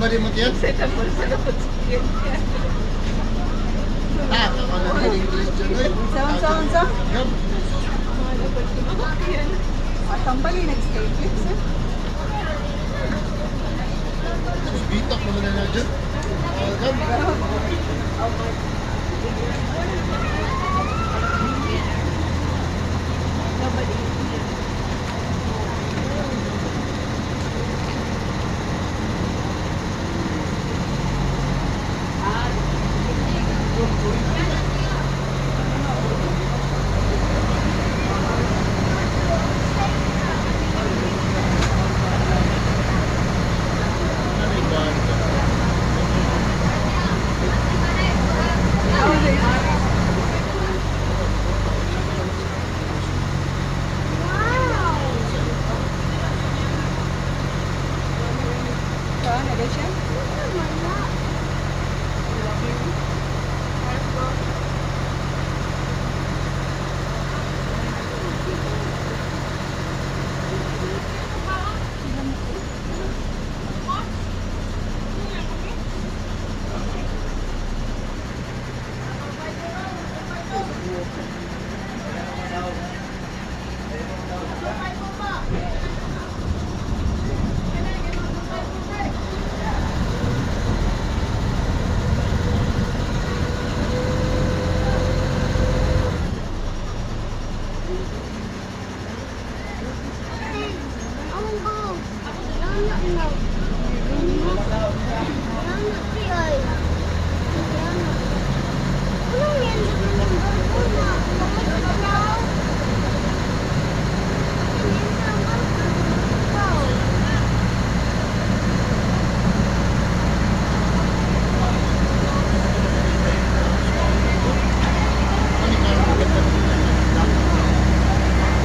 ba rin mo tiyan? Sa tapos sa tapos yun. Ah, ako na rin English dyan eh. Unsa, unsa, unsa? Gab. Mga dapat yan. At tambali nag-stay fix eh. Bitak mo na na dyan. Ah, Gab. Saan?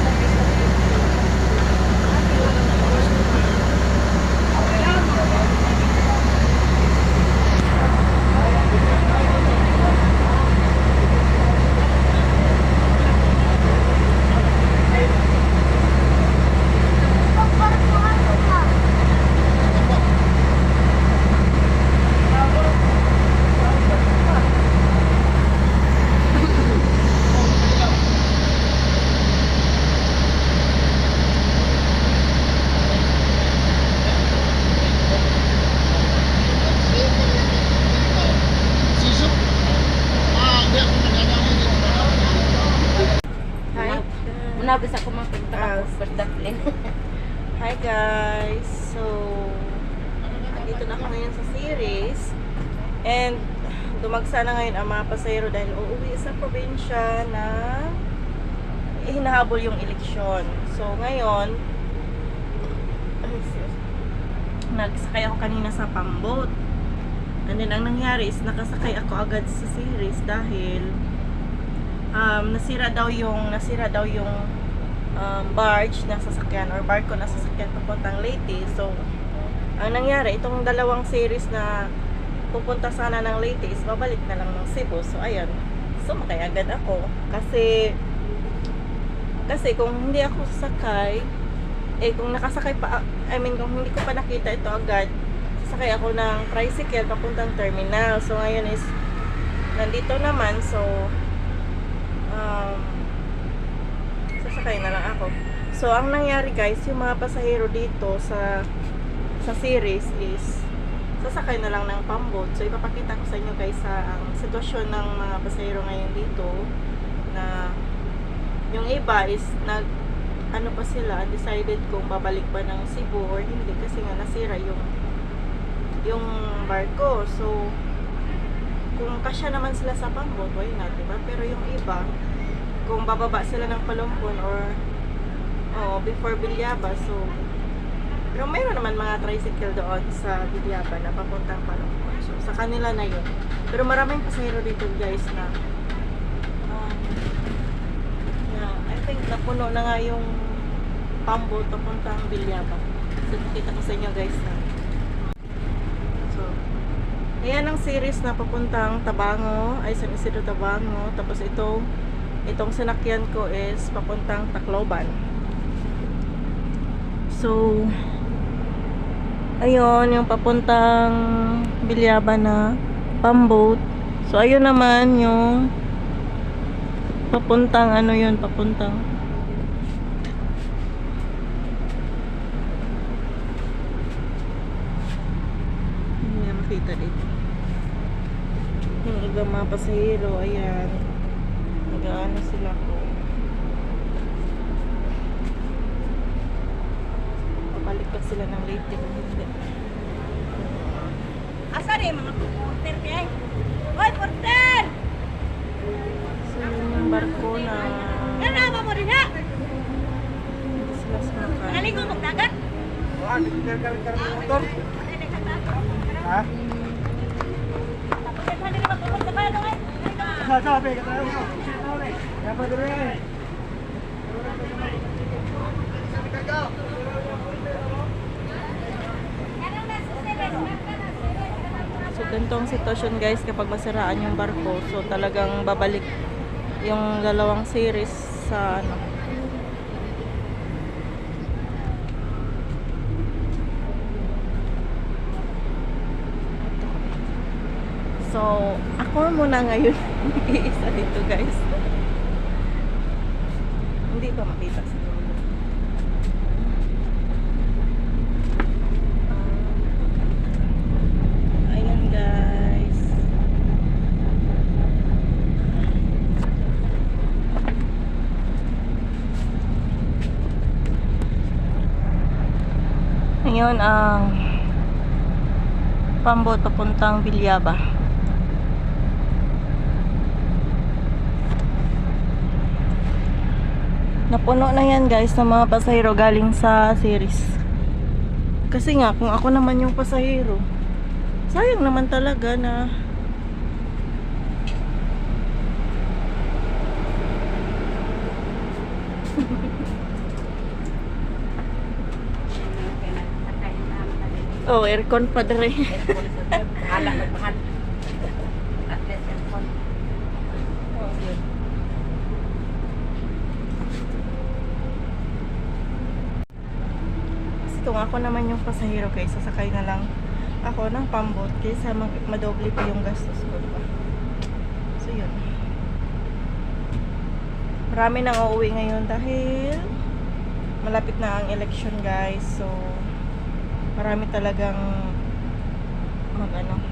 Nagay siya? Sisok. Ah, hindi ako nagagawa dito. Hi. Munabis ako mapunta Ah. ako for Dublin. Hi guys. So, andito na ako ngayon sa series. And dumagsa na ngayon ang mga pasayro dahil uuwi sa probinsya na hinahabol yung eleksyon. So, ngayon, nagsakay ako kanina sa pambot. And then, ang nangyari is nakasakay ako agad sa series dahil um, nasira daw yung nasira daw yung um, barge na sasakyan or barko na sasakyan papuntang Leyte. So, ang nangyari, itong dalawang series na pupunta sana ng Leyte is babalik na lang ng Cebu. So, ayan. Sumakay agad ako. Kasi, kasi kung hindi ako sasakay, eh kung nakasakay pa, I mean kung hindi ko pa nakita ito agad, sasakay ako ng tricycle papuntang terminal. So, ngayon is, nandito naman. So, um, sasakay na lang ako. So, ang nangyari guys, yung mga pasahero dito sa sa series is sasakay na lang ng pambot. So, ipapakita ko sa inyo guys sa ang sitwasyon ng mga pasahero ngayon dito na yung iba is nag ano pa sila, undecided kung babalik ba ng Cebu or hindi kasi nga nasira yung yung barko. So, kung kasya naman sila sa pambot, why not, diba? Pero yung iba, kung bababa sila ng Palumpon or oh, before Bilyaba, so pero mayroon naman mga tricycle doon sa Bilyaba na papuntang Palumpon. So, sa kanila na yun. Pero maraming pasahero dito guys na um, na I think napuno na nga yung pambot papuntang Bilyaba. So, nakita ko sa inyo guys na ayan ang series na papuntang Tabango, ay San Isidro Tabango. Tapos ito, itong sinakyan ko is papuntang Tacloban. So, Ayun, yung papuntang Bilyaba na pamboat. So, ayun naman yung papuntang ano yun, papuntang hindi makita dito. Yung ibang mga pasahero, ayan. Nag-ano sila ko. Pabalik pa sila ng late kung hindi. Asa rin mga porter niya eh. Hoy, porter! So, yun yung barko na Ganama mo rin ha? hindi sila sumakay. Naligo mo dagat? Ah, nagkakaroon ka ng motor. Ha? So, ganito ang sitwasyon guys kapag masiraan yung barko. So, talagang babalik yung dalawang series sa ano. So, ako muna ngayon isa dito guys. Hindi pa makita. Ayan guys. Ngayon ang pambot papuntang Bilyaba. Napuno na yan guys ng mga pasahero galing sa series. Kasi nga kung ako naman yung pasahero, sayang naman talaga na Oh, aircon pa dre. Magmahal. At Kung ako naman yung pasahero guys, sasakay na lang ako ng pambot kaysa mag madoble pa yung gastos ko. Diba? So yun. Marami nang uuwi ngayon dahil malapit na ang election guys. So marami talagang mag ano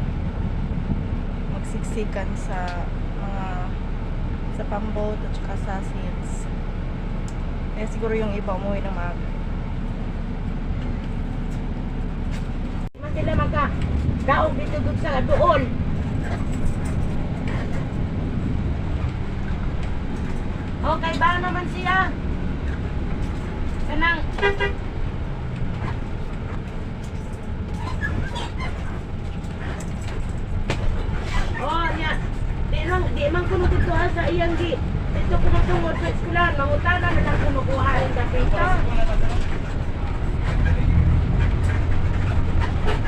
magsiksikan sa mga sa pambot at saka sa sales. Kaya siguro yung iba umuwi ng maaga. Sila magka daog dito sa dool. Okay ba naman siya? Kanang Oh, nya. Di man di man kuno dito sa iyang gi. Dito kuno tungod sa eskwelahan, mangutana na lang kuno kuhain sa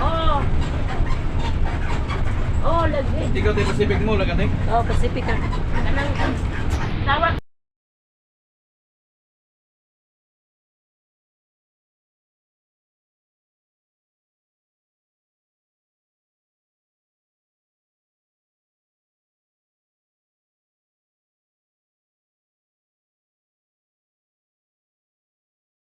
Oh. Oh, lagi. Ikaw tayo Pacific mo, lagat eh. Oh, Pacific ka. Kanang tawag